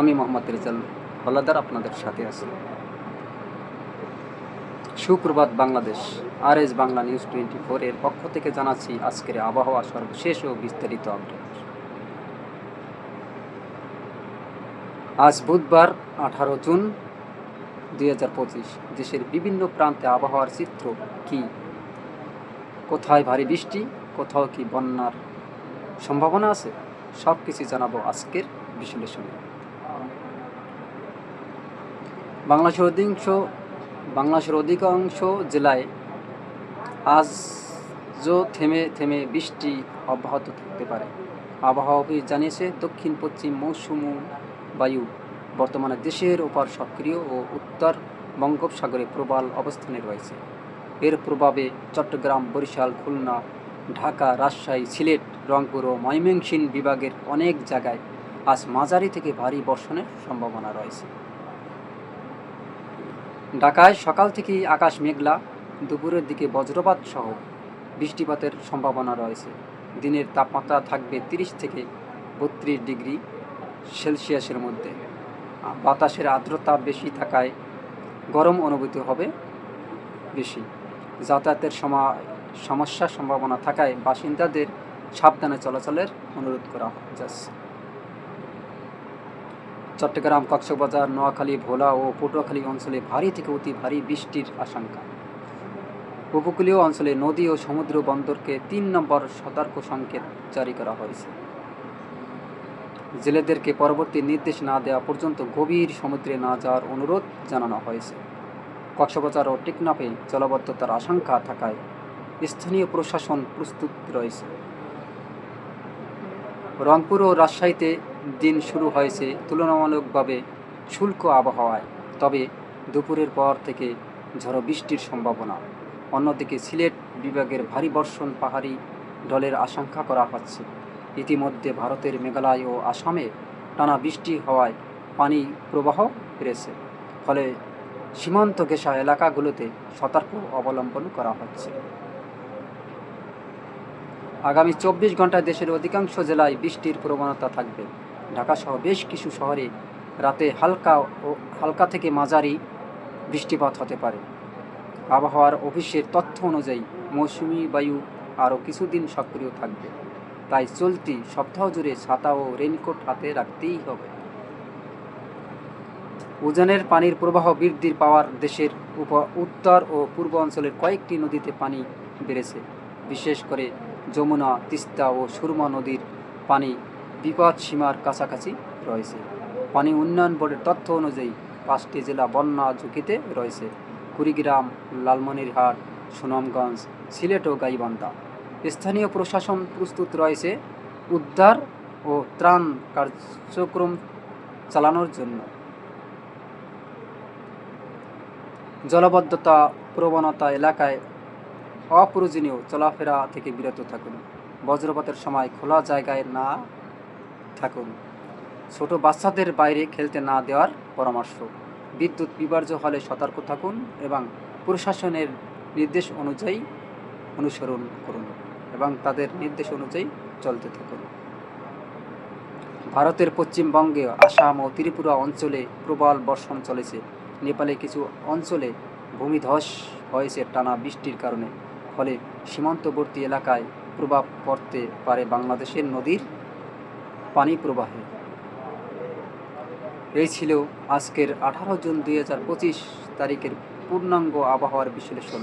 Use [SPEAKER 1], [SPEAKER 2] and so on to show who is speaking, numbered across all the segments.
[SPEAKER 1] আমি মোহাম্মদ রেজাল হলাদার আপনাদের সাথে আছি। সুপ্রভাত Bangladesh R S Bangla news twenty four এর পক্ষ থেকে জানাচ্ছি আজকের আবহাওয়া সর্বশেষ ও বিস্তারিত আপডেট। আজ বুধবার আঠারো জুন দুই হাজার পঁচিশ, দেশের বিভিন্ন প্রান্তে আবহাওয়ার চিত্র কি? কোথায় ভারী বৃষ্টি, কোথাও কি বন্যার সম্ভাবনা আছে? সব কিছু জানাব আজকের বিশ্লেষণে। বাংলাদেশের অধিকাংশ বাংলাদেশের অধিকাংশ জেলায় আজও থেমে থেমে বৃষ্টি অব্যাহত থাকতে পারে। আবহাওয়া অফিস জানিয়েছে, দক্ষিণ, পশ্চিম মৌসুম বায়ু বর্তমানে দেশের ওপর সক্রিয় ও উত্তর বঙ্গোপসাগরে প্রবল অবস্থানে রয়েছে। এর প্রভাবে চট্টগ্রাম, বরিশাল, খুলনা, ঢাকা, রাজশাহী, সিলেট রংপুর ও ময়মনসিংহ বিভাগের অনেক জায়গায় আজ মাঝারি থেকে ভারী বর্ষণের সম্ভাবনা রয়েছে। ঢাকায় সকাল থেকেই আকাশ মেঘলা, দুপুরের দিকে বজ্রপাত সহ বৃষ্টিপাতের সম্ভাবনা রয়েছে। দিনের তাপমাত্রা থাকবে তিরিশ থেকে বত্রিশ ডিগ্রি সেলসিয়াসের মধ্যে। বাতাসের আর্দ্রতা বেশি থাকায় গরম অনুভূতি হবে বেশি। যাতায়াতের সময় সমস্যার সম্ভাবনা থাকায় বাসিন্দাদের সাবধানে চলাচলের অনুরোধ করা যাচ্ছে চট্টগ্রাম, কক্সবাজার, নোয়াখালী, ভোলা ও পটুয়াখালী অঞ্চলে ভারী থেকে অতি ভারী বৃষ্টির আশঙ্কা। উপকূলীয় অঞ্চলে নদী ও সমুদ্র বন্দরকে তিন নম্বর সতর্ক সংকেত জারি করা হয়েছে। জেলেদেরকে পরবর্তী নির্দেশ না দেওয়া পর্যন্ত গভীর সমুদ্রে না যাওয়ার অনুরোধ জানানো হয়েছে। কক্সবাজার ও টেকনাফে জলাবদ্ধতার আশঙ্কা থাকায় স্থানীয় প্রশাসন প্রস্তুত রয়েছে। রংপুর ও রাজশাহীতে দিন শুরু হয়েছে তুলনামূলকভাবে শুল্ক আবহাওয়ায়, তবে দুপুরের পর থেকে ঝড়ো বৃষ্টির সম্ভাবনা। অন্যদিকে সিলেট বিভাগের ভারী বর্ষণ পাহাড়ি ঢলের আশঙ্কা করা হচ্ছে। ইতিমধ্যে ভারতের মেঘালয় ও আসামে টানা বৃষ্টি হওয়ায় পানি প্রবাহ বেড়েছে। ফলে সীমান্ত ঘেঁষা এলাকাগুলোতে সতর্ক অবলম্বন করা হচ্ছে। আগামী চব্বিশ ঘন্টায় দেশের অধিকাংশ জেলায় বৃষ্টির প্রবণতা থাকবে। ঢাকাসহ বেশ কিছু শহরে রাতে হালকা ও হালকা থেকে মাঝারি বৃষ্টিপাত হতে পারে। আবহাওয়ার অফিসের তথ্য অনুযায়ী মৌসুমি বায়ু আরও কিছুদিন সক্রিয় থাকবে। তাই চলতি সপ্তাহ জুড়ে ছাতা ও রেইনকোট হাতে রাখতেই হবে। উজানের পানির প্রবাহ বৃদ্ধির পাওয়ার দেশের উত্তর ও পূর্ব অঞ্চলের কয়েকটি নদীতে পানি বেড়েছে। বিশেষ করে যমুনা, তিস্তা ও সুরমা নদীর পানি বিপদ সীমার কাছাকাছি রয়েছে। পানি উন্নয়ন বোর্ডের তথ্য অনুযায়ী পাঁচটি জেলা বন্যা ঝুঁকিতে রয়েছে। কুড়িগ্রাম, লালমনিরহাট, সুনামগঞ্জ, সিলেট ও গাইবান্ধা। স্থানীয় প্রশাসন প্রস্তুত রয়েছে উদ্ধার ও ত্রাণ কার্যক্রম চালানোর জন্য। জলবদ্ধতা, প্রবণতা এলাকায় অপ্রয়োজনীয় চলাফেরা থেকে বিরত থাকুন। বজ্রপাতের সময় খোলা জায়গায় না থাকুন। ছোট বাচ্চাদের বাইরে খেলতে না দেওয়ার পরামর্শ। বিদ্যুৎ বিভার্য হলে সতর্ক থাকুন এবং প্রশাসনের নির্দেশ অনুযায়ী অনুসরণ করুন এবং তাদের নির্দেশ অনুযায়ী চলতে থাকুন। ভারতের পশ্চিমবঙ্গে আসাম ও ত্রিপুরা অঞ্চলে প্রবল বর্ষণ চলেছে। নেপালে কিছু অঞ্চলে ভূমিধস হয়েছে টানা বৃষ্টির কারণে। ফলে সীমান্তবর্তী এলাকায় প্রভাব পড়তে পারে বাংলাদেশের নদীর পানি প্রবাহে। এই ছিল আজকের আঠারো জুন দুই হাজার পঁচিশ তারিখের পূর্ণাঙ্গ আবহাওয়ার বিশ্লেষণ।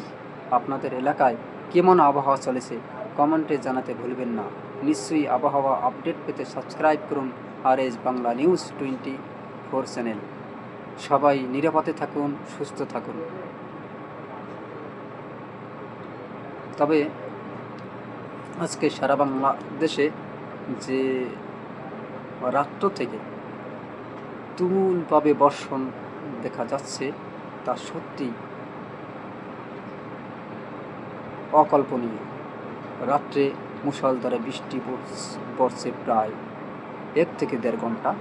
[SPEAKER 1] আপনাদের এলাকায় কেমন আবহাওয়া চলেছে কমেন্টে জানাতে ভুলবেন না। নিশ্চয়ই আবহাওয়া আপডেট পেতে সাবস্ক্রাইব করুন R S Bangla news twenty four channel. সবাই নিরাপদে থাকুন, সুস্থ থাকুন। তবে আজকে সারা বাংলাদেশে যে রাত্র থেকে তুমুলভাবে বর্ষণ দেখা যাচ্ছে, তা সত্যি অকল্পনীয়। রাত্রে মুষলধারে বৃষ্টি পড়ছে প্রায় এক থেকে দেড় ঘণ্টা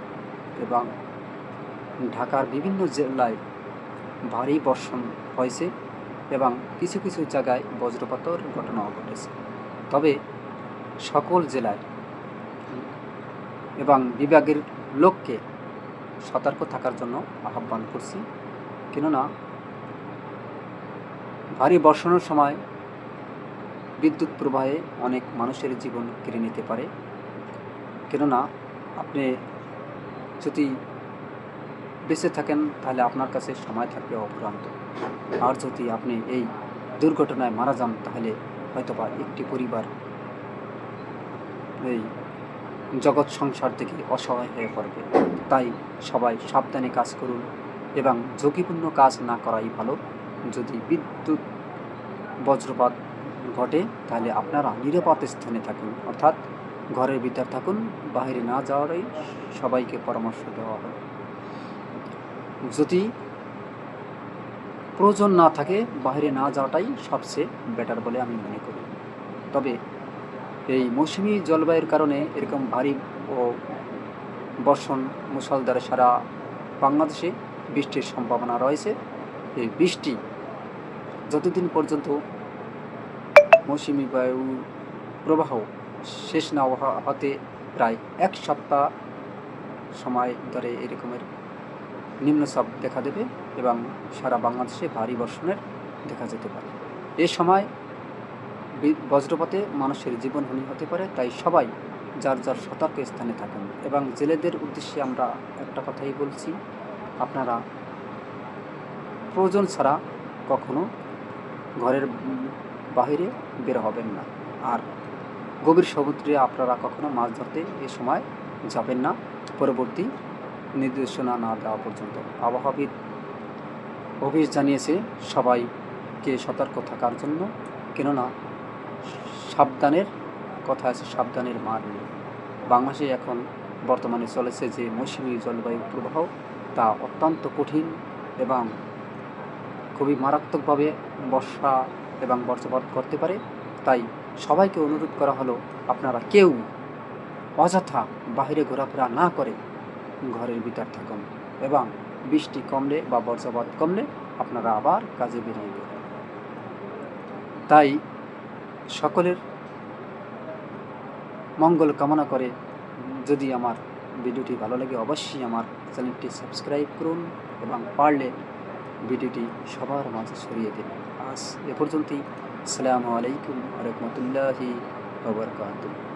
[SPEAKER 1] এবং ঢাকার বিভিন্ন জেলায় ভারী বর্ষণ হয়েছে। এবং কিছু কিছু জায়গায় বজ্রপাতর ঘটনাও ঘটেছে। তবে সকল জেলায় এবং বিভাগের লোককে সতর্ক থাকার জন্য আহ্বান করছি। কেননা ভারী বর্ষণের সময় বিদ্যুৎ প্রবাহে অনেক মানুষের জীবন কেড়ে নিতে পারে। কেননা আপনি যদি বেঁচে থাকেন, তাহলে আপনার কাছে সময় থাকবে অফুরান্ত। আর যদি আপনি এই দুর্ঘটনায় মারা যান, তাহলে হয়তোবা একটি পরিবার এই জগৎ সংসার থেকে অসহায় হয়ে পড়বে। তাই সবাই সাবধানে কাজ করুন এবং ঝুঁকিপূর্ণ কাজ না করাই ভালো। যদি বিদ্যুৎ বজ্রপাত ঘটে, তাহলে আপনারা নিরাপদ স্থানে থাকুন। অর্থাৎ ঘরের ভিতর থাকুন বাইরে না যাওয়ারই সবাইকে পরামর্শ দেওয়া হয়। যদি প্রয়োজন না থাকে, বাইরে না যাওয়াটাই সবচেয়ে বেটার বলে আমি মনে করি। তবে এই মৌসুমি জলবায়ুর কারণে এরকম ভারী ও বর্ষণ মুসলধারে সারা বাংলাদেশে বৃষ্টির সম্ভাবনা রয়েছে। এই বৃষ্টি যতদিন পর্যন্ত মৌসুমি বায়ু প্রবাহ শেষ না হতে প্রায় এক সপ্তাহ সময় ধরে এরকমের নিম্নচাপ দেখা দেবে এবং সারা বাংলাদেশে ভারী বর্ষণের দেখা যেতে পারে। এ সময় বজ্রপাতে মানুষের জীবনহানি হতে পারে, তাই সবাই যার যার সতর্ক স্থানে থাকেন এবং জেলেদের উদ্দেশ্যে আমরা একটা কথাই বলছি, আপনারা প্রয়োজন ছাড়া কখনো ঘরের বাইরে বের হবেন না। আর গভীর সমুদ্রে আপনারা কখনো মাছ ধরতে এ সময় যাবেন না। পরবর্তী নির্দেশনা না দেওয়া পর্যন্ত আবহাওয়াবিদ অফিস জানিয়েছে সবাইকে সতর্ক থাকার জন্য, কেননা সাবধানের কথা আছে, সাবধানের মার নেই। বাংলাদেশে এখন বর্তমানে চলেছে যে মৌসুমী জলবায়ু প্রবাহ, তা অত্যন্ত কঠিন এবং খুবই মারাত্মকভাবে বর্ষা এবং বর্ষপাত করতে পারে। তাই সবাইকে অনুরোধ করা হলো, আপনারা কেউ অযথা বাইরে ঘোরাফেরা না করে ঘরের ভিতর থাকুন এবং বৃষ্টি কমলে বা বর্ষপাত কমলে আপনারা আবার কাজে বেরিয়ে গেলেন। তাই সকলের মঙ্গল কামনা করে যদি আমার ভিডিওটি ভালো লাগে অবশ্যই আমার চ্যানেলটি সাবস্ক্রাইব করুন এবং পারলে ভিডিওটি সবার মাঝে ছড়িয়ে দিন। আজ এ পর্যন্তই। আসসালামু আলাইকুম রহমতুল্লাহি ওবরকাতুহ